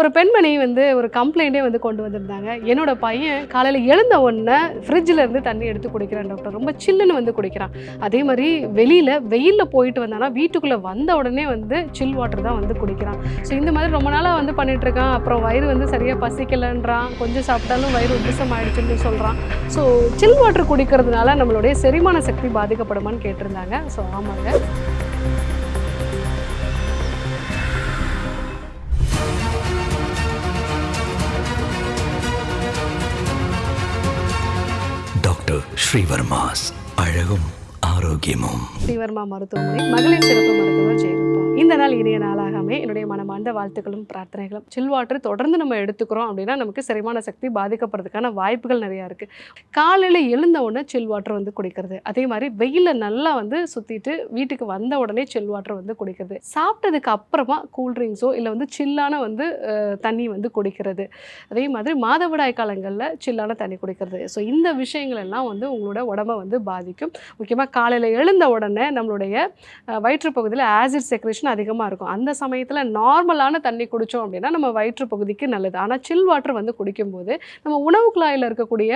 ஒரு பெண்மணி வந்து ஒரு கம்ப்ளைண்ட்டே வந்து கொண்டு வந்திருந்தாங்க. என்னோட பையன் காலையில் எழுந்த உடனே ஃப்ரிட்ஜில் இருந்து தண்ணி எடுத்து குடிக்கிறான் டாக்டர் ரொம்ப சில்லுன்னு வந்து குடிக்கிறான். அதே மாதிரி வெளியில் வெயிலில் போயிட்டு வந்தானா வீட்டுக்குள்ளே வந்த உடனே வந்து சில் வாட்டர் தான் வந்து குடிக்கிறான். ஸோ இந்த மாதிரி ரொம்ப நாளாக வந்து பண்ணிகிட்ருக்கான் அப்புறம் வயிறு வந்து சரியாக பசிக்கலைன்றான். கொஞ்சம் சாப்பிட்டாலும் வயிறு உபசம் ஆயிடுச்சுன்னு சொல்கிறான் ஸோ சில் வாட்டர் குடிக்கிறதுனால நம்மளுடைய செரிமான சக்தி பாதிக்கப்படுமான்னு கேட்டிருந்தாங்க. ஸோ ஆமாங்க. ஸ்ரீவர்மாஸ் அழகும் ஆரோக்கியமும். ஸ்ரீவர்மா மருத்துவமனை மகளிர் சிறப்பு மருத்துவர் ஜெயரூபா. இந்த நாள் இனிய நாளாகவே என்னுடைய மனமார்ந்த வாழ்த்துக்களும் பிரார்த்தனைகளும். சில் வாட்டர் தொடர்ந்து நம்ம எடுத்துக்கிறோம் அப்படின்னா நமக்கு செரிமான சக்தி பாதிக்கப்படுறதுக்கான வாய்ப்புகள் நிறையா இருக்குது காலையில் எழுந்த உடனே சில் வாட்டர் வந்து குடிக்கிறது. அதே மாதிரி வெயிலில் நல்லா வந்து சுற்றிட்டு வீட்டுக்கு வந்த உடனே சில் வாட்டர் வந்து குடிக்கிறது. சாப்பிட்டதுக்கு அப்புறமா கூல்ட்ரிங்க்ஸோ இல்லை வந்து சில்லான வந்து தண்ணி வந்து குடிக்கிறது. அதே மாதிரி மாதவிடாய் காலங்களில் சில்லான தண்ணி குடிக்கிறது. ஸோ இந்த விஷயங்கள் எல்லாம் வந்து உங்களோட உடம்ப வந்து பாதிக்கும். முக்கியமாக காலையில் எழுந்த உடனே நம்மளுடைய அஹ், வயிற்றுப்பகுதியில் ஆசிட் செக்ரேஷன் அதிகமாக இருக்கும். அந்த சமயத்தில் நார்மலான தண்ணி குடித்தோம் அப்படின்னா நம்ம வயிற்று பகுதிக்கு நல்லது. ஆனால் சில் வாட்டர் வந்து குடிக்கும்போது நம்ம உணவு குழாயில் இருக்கக்கூடிய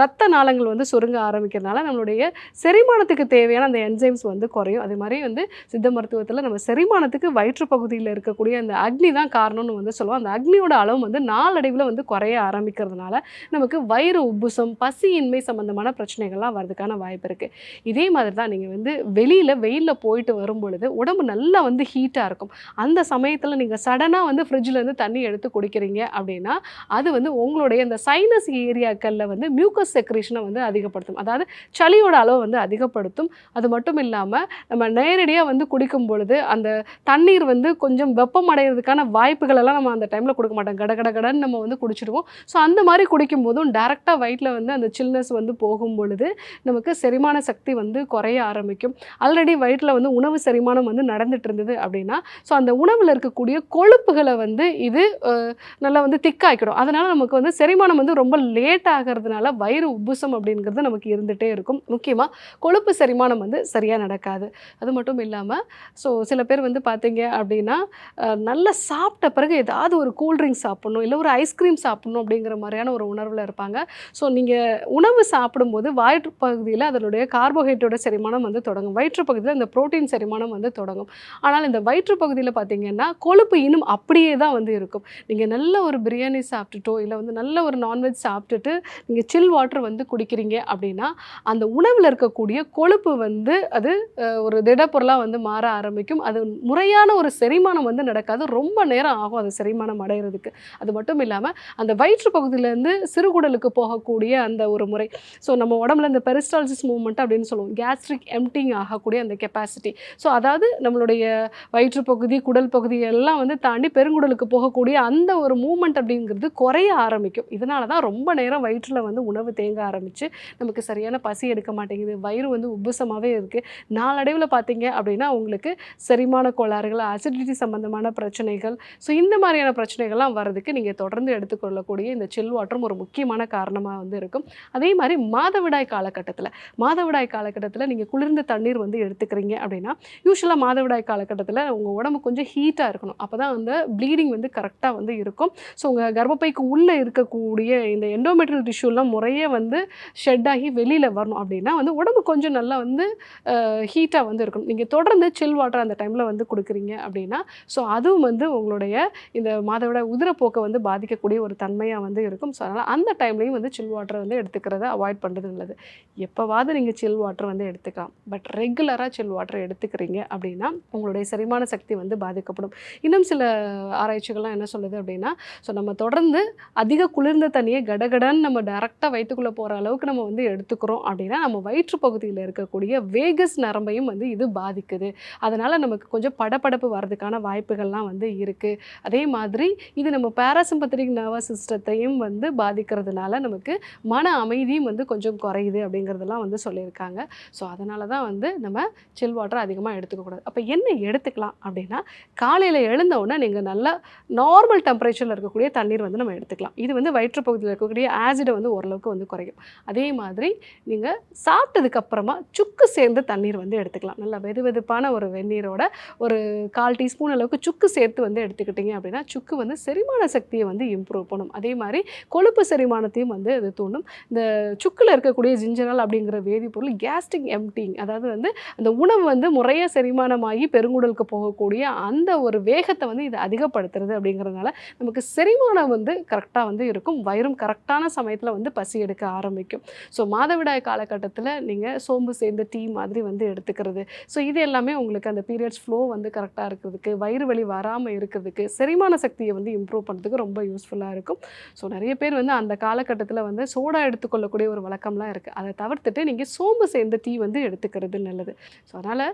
ரத்த நாளங்கள் வந்து சுருங்க ஆரம்பிக்கிறதுனால நம்மளுடைய செரிமானத்துக்கு தேவையான அந்த என்சைம்ஸ் வந்து குறையும். அதே மாதிரி வந்து சித்த மருத்துவத்தில் நம்ம செரிமானத்துக்கு வயிற்று பகுதியில் இருக்கக்கூடிய அந்த அக்னி தான் காரணம்னு வந்து சொல்லுவோம். அந்த அக்னியோட அளவு வந்து நாளடைவில் வந்து குறைய ஆரம்பிக்கிறதுனால நமக்கு வயிறு உப்புசம் பசியின்மை சம்பந்தமான பிரச்சனைகள்லாம் வரதுக்கான வாய்ப்பு இருக்குது இதே மாதிரி தான் நீங்கள் வந்து வெளியில் வெயிலில் போயிட்டு வரும் பொழுது உடம்பு நல்லா வந்து ஹீட்டாக இருக்கும். அந்த சமயத்தில் நீங்கள் சடனாக வந்து ஃப்ரிட்ஜில் இருந்து தண்ணி எடுத்து குடிக்கிறீங்க அப்படின்னா அது வந்து உங்களுடைய இந்த சைனஸ் ஏரியாக்களில் வந்து மியூக்கஸ் செக்ரேஷனை வந்து அதிகப்படுத்தும். அதாவது சளியோட அளவு வந்து அதிகப்படுத்தும். அது மட்டும் இல்லாமல் நம்ம நேரடியாக வந்து குடிக்கும் பொழுது அந்த தண்ணீர் வந்து கொஞ்சம் வெப்பம் அடைகிறதுக்கான வாய்ப்புகளெல்லாம் நம்ம அந்த டைமில் கொடுக்க மாட்டோம். கட கட கடன்னு நம்ம வந்து குடிச்சிடுவோம். ஸோ அந்த மாதிரி குடிக்கும் போதும் டேரெக்டாக வயிற்றில் வந்து அந்த சில்னஸ் வந்து போகும் பொழுது நமக்கு செரிமான சக்தி வந்து குறைய ஆரம்பிக்கும். ஆல்ரெடி வயிற்றில் வந்து உணவு செரிமானம் வந்து நடந்துட்டு இருந்தது அப்படின்னா ஸோ அந்த உணவில் இருக்கக்கூடிய கொழுப்புகளை வந்து இது நல்லா வந்து திக்காய்க்கிடும் அதனால் நமக்கு வந்து செரிமானம் வந்து ரொம்ப லேட் ஆகிறதுனால வயிறு உப்புசம் அப்படிங்கிறது நமக்கு இருந்துகிட்டே இருக்கும். முக்கியமாக கொழுப்பு செரிமானம் வந்து சரியாக நடக்காது. அது மட்டும் இல்லாமல் ஸோ சில பேர் வந்து பார்த்தீங்க அப்படின்னா நல்லா சாப்பிட்ட பிறகு ஏதாவது ஒரு கூல்ட்ரிங்க் சாப்பிடணும் இல்லை ஒரு ஐஸ்கிரீம் சாப்பிட்ணும் அப்படிங்கிற மாதிரியான ஒரு உணர்வில் இருப்பாங்க. ஸோ நீங்கள் உணவு சாப்பிடும்போது வயிற்று பகுதியில் அதனுடைய கார்போஹைட்ரேட்டோட செரிமானம் வந்து தொடங்கும். வயிற்று பகுதியில் இந்த ப்ரோட்டீன் செரிமானம் வந்து தொடங்கும். ஆனால் இந்த வயிற்று பகுதியில் பார்த்தீங்கன்னா கொழுப்பு இன்னும் அப்படியே தான் வந்து இருக்கும். நீங்கள் நல்ல ஒரு பிரியாணி சாப்பிட்டுட்டோ இல்லை வந்து நல்ல ஒரு நான்வெஜ் சாப்பிட்டுட்டு நீங்கள் சில் வாட்டர் வந்து குடிக்கிறீங்க அப்படின்னா அந்த உணவில் இருக்கக்கூடிய கொழுப்பு வந்து அது ஒரு திடப்பொருளாக வந்து மாற ஆரம்பிக்கும். அது முறையான ஒரு செரிமானம் வந்து நடக்காது. ரொம்ப நேரம் ஆகும் அது செரிமானம் அடைகிறதுக்கு அது மட்டும் இல்லாமல் அந்த வயிற்று பகுதியிலேருந்து சிறுகுடலுக்கு போகக்கூடிய அந்த ஒரு முறை. ஸோ நம்ம உடம்புல இந்த பெரிஸ்டால்சிஸ் மூவ்மெண்ட் அப்படின்னு சொல்லுவோம். கேஸ்ட்ரிக் எம்டிங் ஆகக்கூடிய அந்த கெப்பாசிட்டி ஸோ அதாவது நம்மளுடைய வயிற்று பகுதி குடல் பகுதி எல்லாம் வந்து தாண்டி பெருங்குடலுக்கு போகக்கூடிய அந்த ஒரு மூமெண்ட் அப்படிங்கிறது குறைய ஆரம்பிக்கும். இதனால தான் ரொம்ப நேரம் வயிற்றில் வந்து உணவு தேங்க ஆரம்பித்து நமக்கு சரியான பசி எடுக்க மாட்டேங்குது வயிறு வந்து உப்புசமாகவே இருக்குது நாளடைவில் பார்த்தீங்க அப்படின்னா உங்களுக்கு செரிமான கோளாறுகள் அசிடிட்டி சம்பந்தமான பிரச்சனைகள் ஸோ இந்த மாதிரியான பிரச்சனைகள்லாம் வர்றதுக்கு நீங்கள் தொடர்ந்து எடுத்துக்கொள்ளக்கூடிய இந்த சில் வாட்டரும் ஒரு முக்கியமான காரணமாக வந்து இருக்கும். அதே மாதிரி மாதவிடாய் காலகட்டத்தில் மாதவிடாய் காலகட்டத்தில் நீங்கள் குளிர்ந்த தண்ணீர் வந்து எடுத்துக்கிறீங்க அப்படின்னா யூஸ்வலாக மாதவிடாய் காலகட்டத்தில் உங்கள் உடம்பு கொஞ்சம் ஹீட்டாக இருக்கணும். அப்போ தான் அந்த ப்ளீடிங் வந்து கரெக்டாக வந்து இருக்கும். ஸோ உங்கள் கர்ப்பப்பைக்கு உள்ளே இருக்கக்கூடிய இந்த எண்டோமெட்ரியல் டிஷ்யூலாம் முறையே வந்து ஷெட் ஆகி வெளியில் வரணும் அப்படின்னா வந்து உடம்பு கொஞ்சம் நல்லா வந்து ஹீட்டாக வந்து இருக்கணும். நீங்கள் தொடர்ந்து சில் வாட்டர் அந்த டைமில் வந்து கொடுக்குறீங்க அப்படின்னா ஸோ அதுவும் வந்து உங்களுடைய இந்த மாதவிட உதிரப்போக்கை வந்து பாதிக்கக்கூடிய ஒரு தன்மையாக வந்து இருக்கும். ஸோ அதனால் அந்த டைம்லையும் வந்து சில் வாட்டர் வந்து எடுத்துக்கிறத அவாய்ட் பண்ணுறது நல்லது. எப்போவாவது நீங்கள் சில் வாட்டர் வந்து எடுத்துக்கலாம். பட் ரெகுலராக சில் வாட்டர் எடுத்துக்கிறீங்க அப்படின்னா உங்களுடைய சரி செரிமான சக்தி வந்து பாதிக்கப்படும். இன்னும் சில ஆராய்ச்சிகள்லாம் என்ன சொல்லுது அப்படின்னா ஸோ நம்ம தொடர்ந்து அதிக குளிர்ந்த தண்ணியை கடகடன்னு நம்ம டேரெக்டாக வயிற்றுக்குள்ளே போகிற அளவுக்கு நம்ம வந்து எடுத்துக்கிறோம் அப்படின்னா நம்ம வயிற்று பகுதியில் இருக்கக்கூடிய வேகஸ் நரம்பையும் வந்து இது பாதிக்குது. அதனால் நமக்கு கொஞ்சம் படபடப்பு வர்றதுக்கான வாய்ப்புகள்லாம் வந்து இருக்குது அதே மாதிரி இது நம்ம பேராசிம்பத்தட்டிக் நர்வஸ் சிஸ்டத்தையும் வந்து பாதிக்கிறதுனால நமக்கு மன அமைதியும் வந்து கொஞ்சம் குறையுது அப்படிங்கிறதெல்லாம் வந்து சொல்லியிருக்காங்க. ஸோ அதனால தான் வந்து நம்ம சில் வாட்டர் அதிகமாக எடுத்துக்கக்கூடாது அப்போ என்ன எடுத்துக்கலாம் எடுத்துக்கலாம். அப்படின்னா காலையில் எழுந்த உடனே நீங்கள் நல்லா நார்மல் டெம்பரேச்சரில் இருக்கக்கூடிய தண்ணீர் வந்து நம்ம எடுத்துக்கலாம். இது வந்து வயிற்றுப்பகுதியில் இருக்கக்கூடிய ஆசிடை வந்து ஓரளவுக்கு வந்து குறையும். அதே மாதிரி நீங்கள் சாப்பிட்டதுக்கப்புறமா சுக்கு சேர்ந்த தண்ணீர் வந்து எடுத்துக்கலாம். நல்லா வெது வெதுப்பான ஒரு வெந்நீரோட ஒரு கால் டீஸ்பூன் அளவுக்கு சுக்கு சேர்த்து வந்து எடுத்துக்கிட்டீங்க அப்படின்னா சுக்கு வந்து செரிமான சக்தியை வந்து இம்ப்ரூவ் பண்ணும். அதே மாதிரி கொழுப்பு செரிமானத்தையும் வந்து அது தூண்டும். இந்த சுக்கில் இருக்கக்கூடிய ஜிஞ்சனால் அப்படிங்கிற வேதிப்பொருள் கேஸ்ட்ரிக் எம்டிங் அதாவது வந்து அந்த உணவு வந்து முறையாக செரிமானமாகி பெருங்குடலுக்கு போகக்கூடிய அந்த ஒரு வேகத்தை வந்து இது அதிகப்படுத்துறது அப்படிங்கிறதுனால நமக்கு செரிமானம் வந்து கரெக்டாக வந்து இருக்கும். வயிறும் கரெக்டான சமயத்தில் வந்து பசி எடுக்க ஆரம்பிக்கும். ஸோ மாதவிடாய் காலகட்டத்தில் நீங்கள் சோம்பு சேர்ந்த டீ மாதிரி வந்து எடுத்துக்கிறது. ஸோ இது எல்லாமே உங்களுக்கு அந்த பீரியட்ஸ் ஃப்ளோ வந்து கரெக்டாக இருக்கிறதுக்கு வயிறு வலி வராமல் இருக்கிறதுக்கு செரிமான சக்தியை வந்து இம்ப்ரூவ் பண்ணுறதுக்கு ரொம்ப யூஸ்ஃபுல்லாக இருக்கும். ஸோ நிறைய பேர் வந்து அந்த காலகட்டத்தில் வந்து சோடா எடுத்துக்கொள்ளக்கூடிய ஒரு வழக்கம்லாம் இருக்குது அதை தவிர்த்துட்டு நீங்கள் சோம்பு சேர்ந்த டீ வந்து எடுத்துக்கிறது நல்லது. ஸோ அதனால்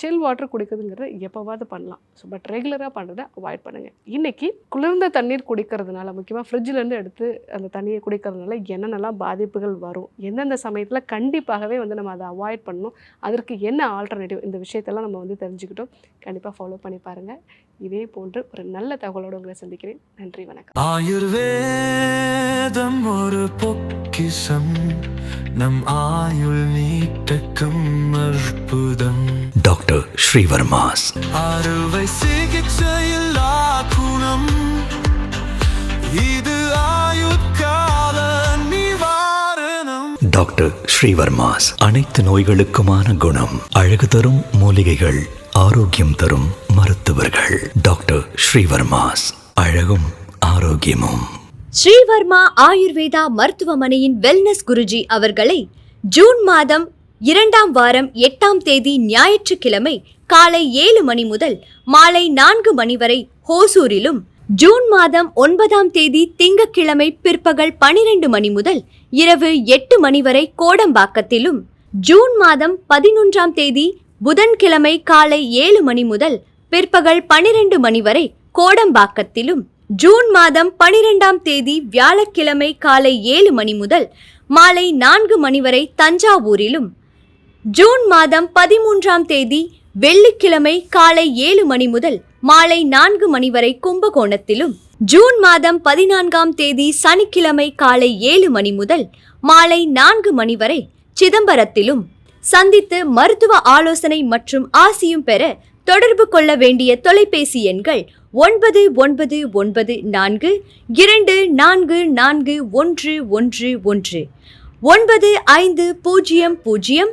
சில் வாட்டர் இருக்குதுங்கிறத எப்போவாவது பண்ணலாம். ஸோ பட் ரெகுலராக பண்ணுறதை அவாய்ட் பண்ணுங்கள் இன்றைக்கி குளிர்ந்த தண்ணீர் குடிக்கிறதுனால முக்கியமாக ஃப்ரிட்ஜிலேருந்து எடுத்து அந்த தண்ணியை குடிக்கிறதுனால என்னென்னலாம் பாதிப்புகள் வரும்? எந்தெந்த சமயத்தில் கண்டிப்பாகவே வந்து நம்ம அதை அவாய்ட் பண்ணணும்? அதற்கு என்ன ஆல்டர்னேட்டிவ் இந்த விஷயத்தெல்லாம் நம்ம வந்து தெரிஞ்சுக்கிட்டோம். கண்டிப்பாக ஃபாலோ பண்ணி பாருங்கள் இதே போன்று ஒரு நல்ல தகவலோடு உங்களை சந்திக்கிறேன். நன்றி வணக்கம். ஆயுர்வேதம் ஒரு பொக்கிஷம். நம் ஆயுள் நீட்டக்கும் அற்புதம். டாக்டர் ஸ்ரீவர்மாஸ். அறுவை சிகிச்சையில்லா குணம். இது ஆயுட்கால நிவாரணம். டாக்டர் ஸ்ரீவர்மாஸ் அனைத்து நோய்களுக்குமான குணம். அழகு தரும் மூலிகைகள் ஆரோக்கியம் தரும் மருத்துவர்கள். டாக்டர் ஸ்ரீவர்மாஸ் அழகும் ஆரோக்கியமும். ஸ்ரீவர்மா ஆயுர்வேதா மருத்துவமனையின் வெல்னஸ் குருஜி அவர்களை ஜூன் மாதம் இரண்டாம் வாரம் எட்டாம் தேதி ஞாயிற்றுக்கிழமை காலை ஏழு மணி முதல் மாலை நான்கு மணி வரை ஹோசூரிலும் ஜூன் மாதம் ஒன்பதாம் தேதி திங்கட்கிழமை பிற்பகல் பனிரெண்டு மணி முதல் இரவு எட்டு மணி வரை கோடம்பாக்கத்திலும் ஜூன் மாதம் பதினொன்றாம் தேதி புதன்கிழமை காலை ஏழு மணி முதல் பிற்பகல் பனிரெண்டு மணி வரை கோடம்பாக்கத்திலும் ஜூன் மாதம் பனிரெண்டாம் தேதி வியாழக்கிழமை காலை ஏழு மணி முதல் மாலை நான்கு மணி வரை தஞ்சாவூரிலும் ஜூன் மாதம் பதிமூன்றாம் தேதி வெள்ளிக்கிழமை காலை ஏழு மணி முதல் மாலை நான்கு மணி வரை கும்பகோணத்திலும் ஜூன் மாதம் பதினான்காம் தேதி சனிக்கிழமை காலை ஏழு மணி முதல் மாலை நான்கு மணி வரை சிதம்பரத்திலும் சந்தித்து மருத்துவ ஆலோசனை மற்றும் ஆசியும் பெற தொடர்பு கொள்ள வேண்டிய தொலைபேசி எண்கள் ஒன்பது ஒன்பது ஒன்பது நான்கு இரண்டு நான்கு நான்கு ஒன்று ஒன்று ஒன்று ஒன்பது ஐந்து பூஜ்ஜியம் பூஜ்ஜியம்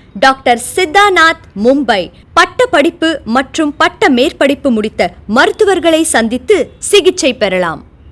doctor Siddhanath Mumbai. பட்ட படிப்பு மற்றும் பட்ட மேற்படிப்பு முடித்த மருத்துவர்களை சந்தித்து சிகிச்சை பெறலாம்.